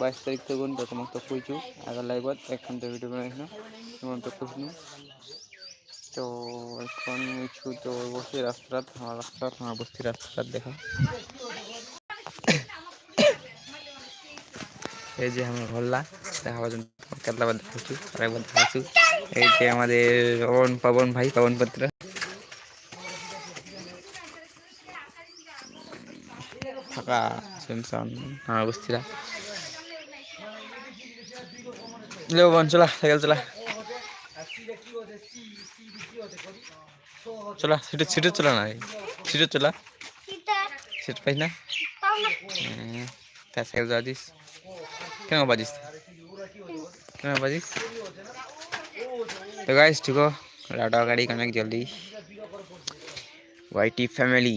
বাইশ তারিখ থেকে তো কইছো কইছু আগের লাইভত এখন তো ভিডিও বানাইছিলাম তোমার তো কইছিলাম তো এখন কিছু তো বসে রাস্তাঘাট, আমার রাস্তাঘাট, আমার বসছি রাস্তা দেখা। এই যে আমার ঘরলা দেখা পর্যন্ত কেতলাবাদ দেখাচ্ছু আরেকবার দেখাচ্ছু এই যে আমাদের পবন পাবন ভাই, পবন পাত্র। থাকা बस्ती लो चला चला चला छिटो छिटो चला ना छिटो चला छिटो पाइना त्यहाँ साइकेल जाँदैछ कहाँ बाजिस क्या बाजिस तो गाइस ठिक हो र अगाडि कमेक जल्दी वाइटी family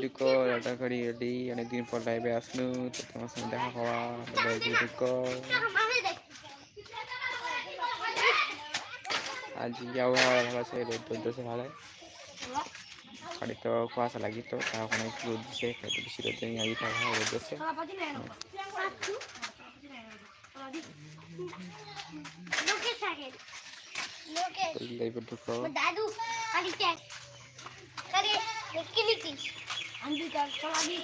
সেলিডি কো রাটা গাড়ি রেডি অনেকদিন পর লাইভে আসলো তো তোমার সঙ্গে দেখা হওয়া লাইভে কো আজ আবহাওয়া ভালো আছে রোদ রোদ্দছে ভালো গাড়ি তো কুয়াশা লাগি তো এখন একটু রোদ দিছে একটু বেশি রোদ নেই আজ আবহাওয়া রোদ আছে লাইভে ঢুকো দাদু আরে কে আরে কি अंधी चला दी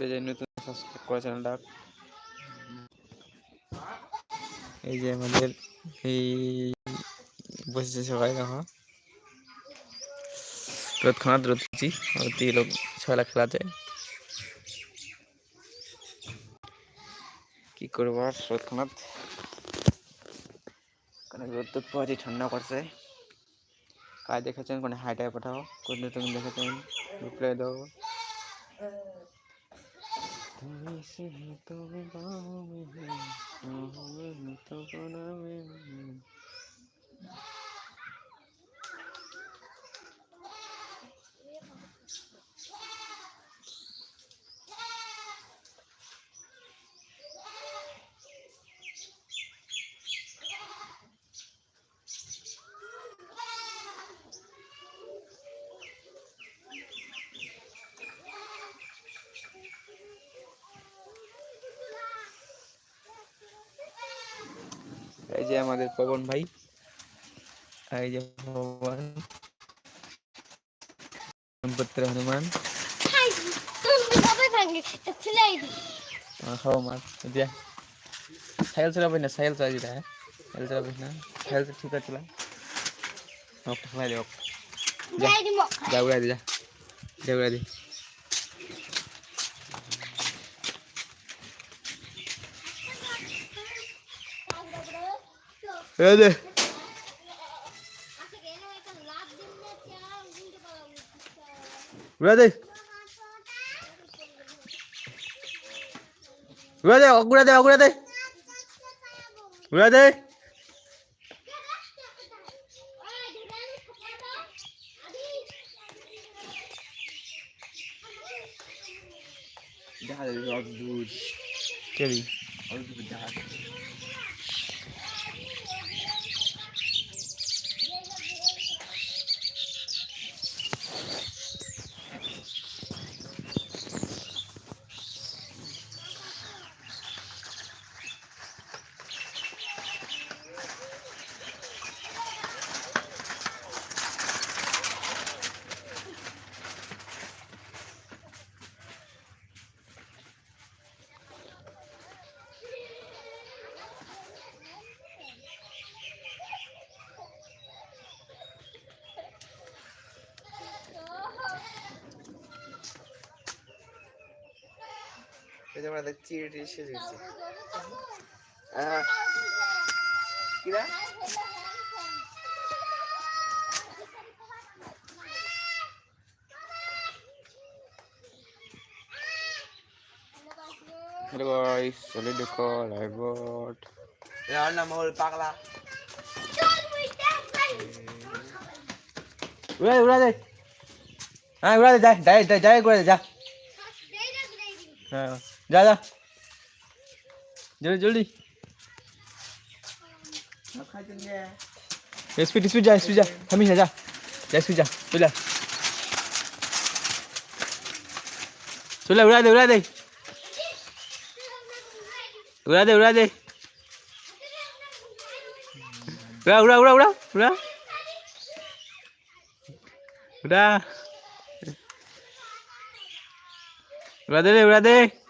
Beleza, Newton. সাবস্ক্রাইব করে চ্যানেলটা এই যে আমাদের এই বসেছে সবাই দেখো তৎক্ষণাৎ রুচি অতি লোক ছয়লা খেলাতে। কি করব আর তৎক্ষণাৎ কোনো রোদ তো পরে ঠান্ডা করছে কাজ দেখেছেন কোনো হাইটায় পাঠাও। কোন তুমি দেখেছেন রিপ্লাই দাও। তবে এই যে আমাদের পবন ভাই আর এই যে ভগবান পুত্র হনুমান তুমি কবে ভাঙে তো খুলে আইবি খাও মাছ দিয়া সাইকেল চালাবি না সাইকেল চালাই দিলা হ্যাঁ সাইকেল চালাবি না সাইকেল ঠিক আছে চলা হোক খাই দে হোক যা যাই Ready? Ready? এই যে আমরা দেখছি এটি এসে গেছে। কিরা? Hello guys, solid হ্যাঁ উড়া দে যা যাই যাই যাই করে দে, যা। হ্যাঁ। जा जा जल्दी जल्दी स्पीड स्पीड जा स्पीड जा. हमेशा जा. जा स्पीड जा. चला चला उड़ा दे उड़ा दे. उड़ा दे उड़ा दे. उड़ा उड़ा उड़ा उड़ा उड़ा. उड़ा. उड़ा दे उड़ा दे.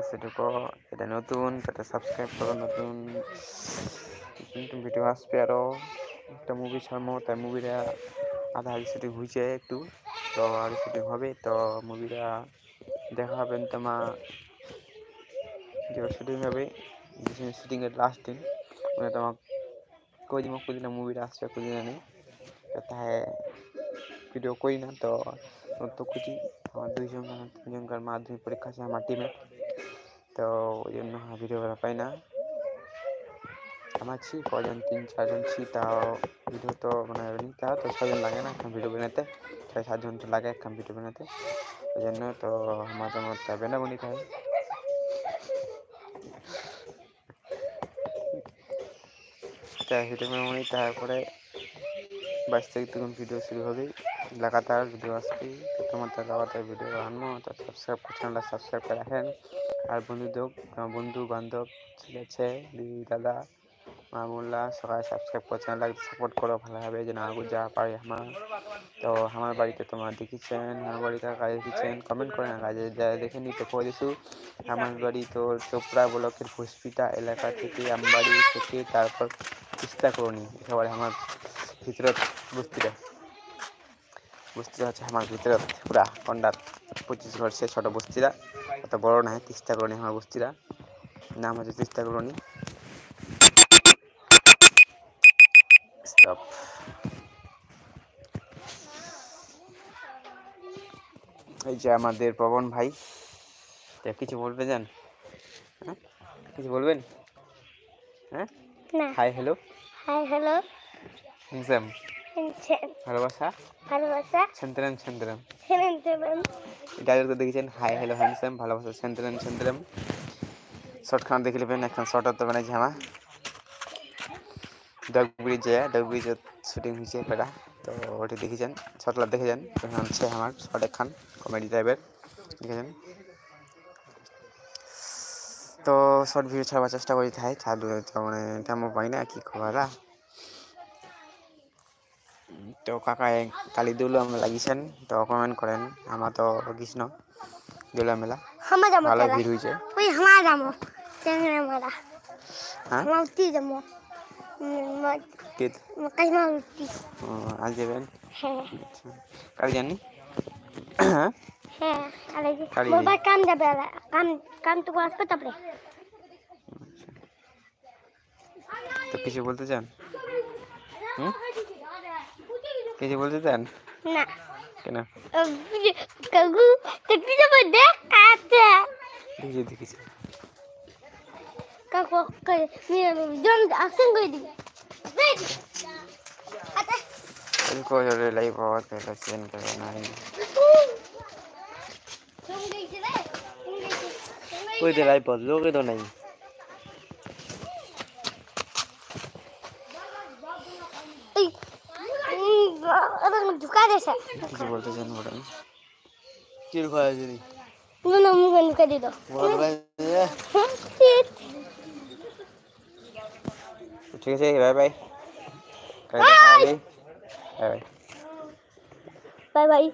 আছে ঢুকো এটা নতুন তাতে সাবস্ক্রাইব করো, নতুন নতুন ভিডিও আসবে আরও একটা মুভি ছাড়বো, তাই মুভিটা আধা আধি শুটিং হয়েছে একটু। তো আরও শুটিং হবে, তো মুভিটা দেখা হবে তোমার যে শুটিং হবে শুটিংয়ের লাস্ট দিন মানে তোমার কদিন কদিন মুভিটা আসবে কদিন নেই। তো তাই ভিডিও করি না, তো তো খুঁজি। আমার দুইজন, তিনজনকার মাধ্যমিক পরীক্ষা আছে, আমার টিমে তো ওই জন্য ভিডিও করা পাই না। আমার ছি কজন তিন, চারজন ছি, তাও ভিডিও তো মানে নিতে হয় তো ছজন লাগে না এখন ভিডিও বানাতে। ছয়, সাতজন তো লাগে এখন ভিডিও বানাতে। ওই জন্য তো আমাদের মধ্যে বেনা বানিতে হয় তাই ভিডিও বানাবো তারপরে বাইশ তারিখ থেকে ভিডিও শুরু হবে। লাগাতার ভিডিও তো তোমার তো লাগাতার ভিডিও আনব তো সাবস্ক্রাইব চ্যানেলটা সাবস্ক্রাইব করে রাখেন। আর বন্ধুদের বন্ধু বান্ধব ছেলে আছে, দিদি, দাদা মামুল্লাহ সবাই সাবস্ক্রাইব করে চ্যানেলটাকে সাপোর্ট করো ভালোভাবে যেন আগুন যা পারে আমার। তো আমার বাড়িতে তোমার দেখেছেন, আমার বাড়িতে কাজে দেখেছেন কমেন্ট করে না, কাজে যা দেখেনি তো করে দিছু? আমার বাড়ি তো চোপড়া ব্লকের পুষ্পিতা এলাকা থেকে আমার বাড়ি থেকে তারপর তিস্তা করণি সবাই আমার ভিতরত বস্তিটা। বস্তিটা হচ্ছে আমার ভিতরত, পুরা কন্ডাত পঁচিশ ঘর সে ছোট বস্তিটা অত বড় না তিস্তা করণি আমার বস্তিটা নাম হচ্ছে তিস্তা স্টপ এই যে আমাদের পবন ভাই কিছু বলবে যান হ্যাঁ? কিছু বলবেন? হ্যাঁ? Hi hello hi hello handsome ভালোবাসা? ভালোবাসা? সেন্তারাম ছেলেন ছেলেন ডায়লগটা দেখেছেন? হাই হ্যালো হ্যান্ডসাম ভালোবাসা সেন্তারাম সেন্তারাম শর্টখানা দেখে নেবেন এখন শর্ট তো বানাইছে আমার। ডগ ব্রিজে ডগ ব্রিজে শুটিং হয়েছে বেটা তো ওটি দেখেছেন? শর্টলা দেখেছেন? এখন হচ্ছে আমার শর্ট একখান কমেডি টাইপের দেখেছেন? তো শর্ট ভিডিও ছাড়বার চেষ্টা করি তাই চালু তো মানে তেমন পাই না কি খবর তো কাকা কালি দুলাম লাগিয়েছেন তো কমেন্ট করেন আমার তো কৃষ্ণ দুলা মেলা হামা যাবো ভালো চলা ভিড় হয়েছে ওই হামা যাবো টেংরা মারা হ্যাঁ হামা উঠতে যাবো কে কাইমা উঠতি ও, আজ যাবেন হ্যাঁ আচ্ছা কালি জানি হ্যাঁ আরে কালি বাবা কাম যাবে আলা। কাম কাম তো আসবে তারপরে তো কিছু বলতে চান হুম কিছু বলতে চান না কেন কাকু দেখতে যাবো দেখ আছে দেখি দেখেছি কাকু জন আসেন করে দিবি আচ্ছা उनको जो लाइव बहुत पहले सेंड करना है कोई तो लाइव बहुत लोग तो नहीं अब मत झुका दे सर। किसे बोलते जन बड़ा। की रुका जी ना नो मुँह बंद कर दे दो। ठीक है bye bye bye bye bye bye